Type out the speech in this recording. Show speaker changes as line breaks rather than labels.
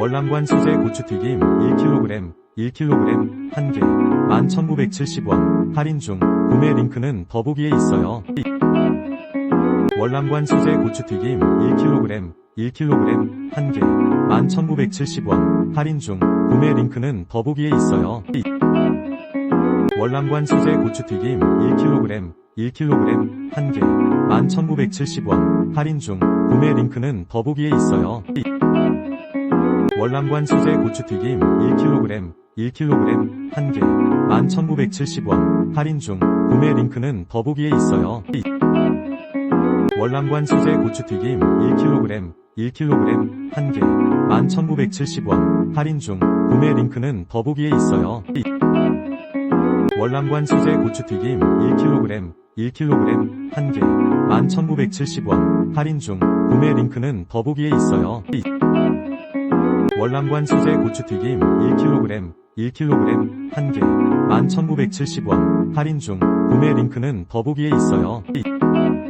월남관 수제 고추튀김 1kg, 1kg, 1개, 11,970원, 할인 중, 구매 링크는 더보기에 있어요. 월남관 수제 고추튀김 1kg, 1kg, 1개, 11,970원, 할인 중, 구매 링크는 더보기에 있어요. 월남관 수제 고추튀김 1kg, 1kg, 1개, 11,970원, 할인 중, 구매 링크는 더보기에 있어요. 월남관 수제 고추튀김 1kg, 1kg, 1개, 11,970원, 할인 중, 구매 링크는 더보기에 있어요. 월남관 수제 고추튀김 1kg, 1kg, 1개, 11,970원, 할인 중, 구매 링크는 더보기에 있어요. 월남관 수제 고추튀김 1kg, 1kg, 1개, 11,970원, 할인 중, 구매 링크는 더보기에 있어요. 월남관 수제 고추튀김 1kg, 1kg, 1개, 11,970원, 할인 중, 구매 링크는 더보기에 있어요. 월남관 수제 고추튀김 1kg, 1kg, 1개, 11,970원, 할인 중, 구매 링크는 더보기에 있어요. 월남관 수제 고추튀김 1kg, 1kg, 1개, 11,970원, 할인 중, 구매 링크는 더보기에 있어요.